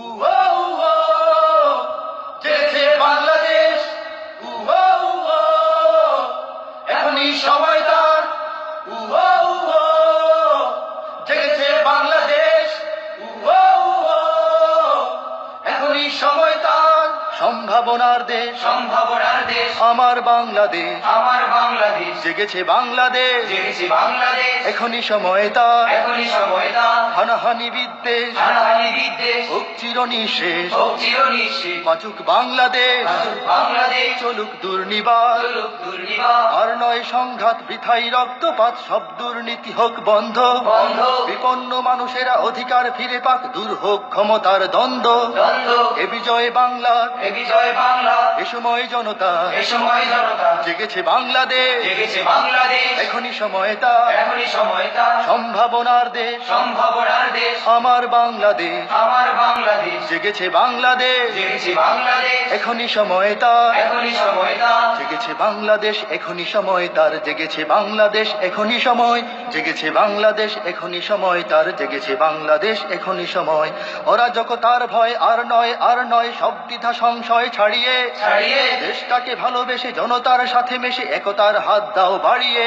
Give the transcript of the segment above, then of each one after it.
উহো উহো জেগেছে বাংলাদেশ এখনই সময় তার জেগেছে বাংলাদেশ এখনই সময় তার সম্ভাবনার দেশ। সম্ভাবনার দেশ। আমার বাংলাদেশ। আমার বাংলাদেশ। জেগেছে বাংলাদেশ। জেগেছে বাংলাদেশ। এখনই সময় তার। এখনই সময় তা হানাহানি বিদ্বেষ। হানাহানি বিদ্বেষ। হোক চির নিঃশেষ হোক চিরনিশ্চিত বাঁচুক বাংলাদেশ। বাংলাদেশ চলুক দুর্নিবার। আর নয় সংঘাত বৃথাই রক্তপাত সব দুর্নীতি হোক বন্ধ। বিপন্ন মানুষেরা অধিকার ফিরে পাক দূর হোক ক্ষমতার দ্বন্দ্ব। এ বিজয় বাংলা। এ সময় জনতা। এ সময় জনতা। জেগেছে বাংলাদেশ। জেগেছে বাংলাদেশ। এখনই সময় তা এখনই সময় তা সম্ভাবনার দেশ। সম্ভাবনার দেশ। আমার বাংলাদেশ। আমার বাংলাদেশ। জেগেছে বাংলাদেশ। জেগেছে বাংলাদেশ। এখনই সময় তার। এখনই সময় তা জেগেছে বাংলাদেশ এখনই সময় তার। জেগেছে বাংলাদেশ এখনই সময়। জেগেছে বাংলাদেশ এখনই সময় তার। জেগেছে বাংলাদেশ এখনই সময়। অরাজকতার ভয় আর নয় আর নয় সব দ্বিধা সংশয় ছাড়িয়ে ছাড়িয়ে দেশটাকে ভালোবেসে জনতার সাথে মেশে একতার হাত দাও বাড়িয়ে।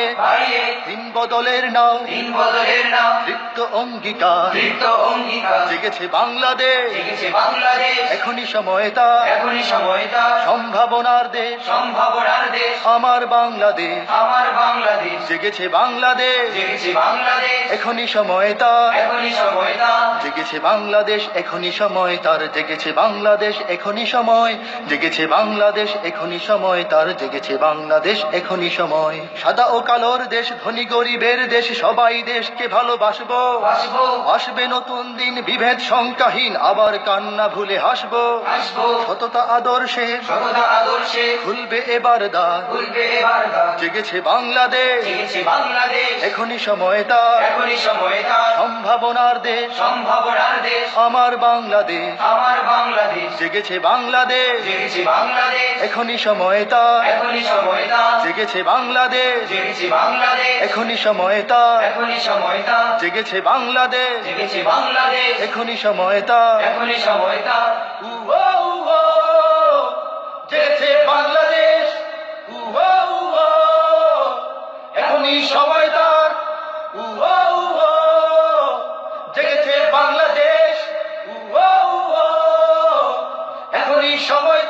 দিন বদলের নাম তিন বদলের নাম। তৃপ্ত অঙ্গীকার। তৃপ্ত অঙ্গীকার। জেগেছে বাংলাদেশ। জেগেছে বাংলাদেশ। এখনই সময় তা এখনই সময় তা সম্ভাবনার দেশ। সম্ভাবনার দেশ। আমার বাংলাদেশ। আমার বাংলাদেশ। জেগেছে বাংলাদেশ। জেগেছে বাংলাদেশ। এখনই সময় তার। এখনই সময় তা জেগেছে বাংলাদেশ এখনই সময় তার। জেগেছে বাংলাদেশ এখনই সময়। জেগেছে বাংলাদেশ এখনই সময় তার। জেগেছে বাংলাদেশ এখনই সময়। সাদা ও কালোর দেশ ধনী গরিবের দেশ সবাই দেশকে ভালোবাসবো। আসব আসবে নতুন দিন বিভেদ সংখ্যাহীন। আবার কান্না ভুলে হাসবো। সততা আদর্শে সততা আদর্শে। খুলবে এবার দ্বার। খুলবে এবার দ্বার। জেগেছে বাংলাদেশ। জেগেছে বাংলাদেশ। এখনই সময় তার। এখনই সময় তা সম্ভাবনার দেশ। সম্ভাবনার দেশ। আমার বাংলাদেশ। আমার বাংলাদেশ। জেগেছে বাংলাদেশ। জেগেছে বাংলাদেশ। এখনই সময় তার। এখনই সময় তা জেগেছে বাংলাদেশ। জেগেছে বাংলাদেশ। এখনই সময় তার। এখনই সময় তা জেগেছে বাংলাদেশ। জেগেছে বাংলাদেশ। এখনই সময় তার। এখনই সময় তা সময়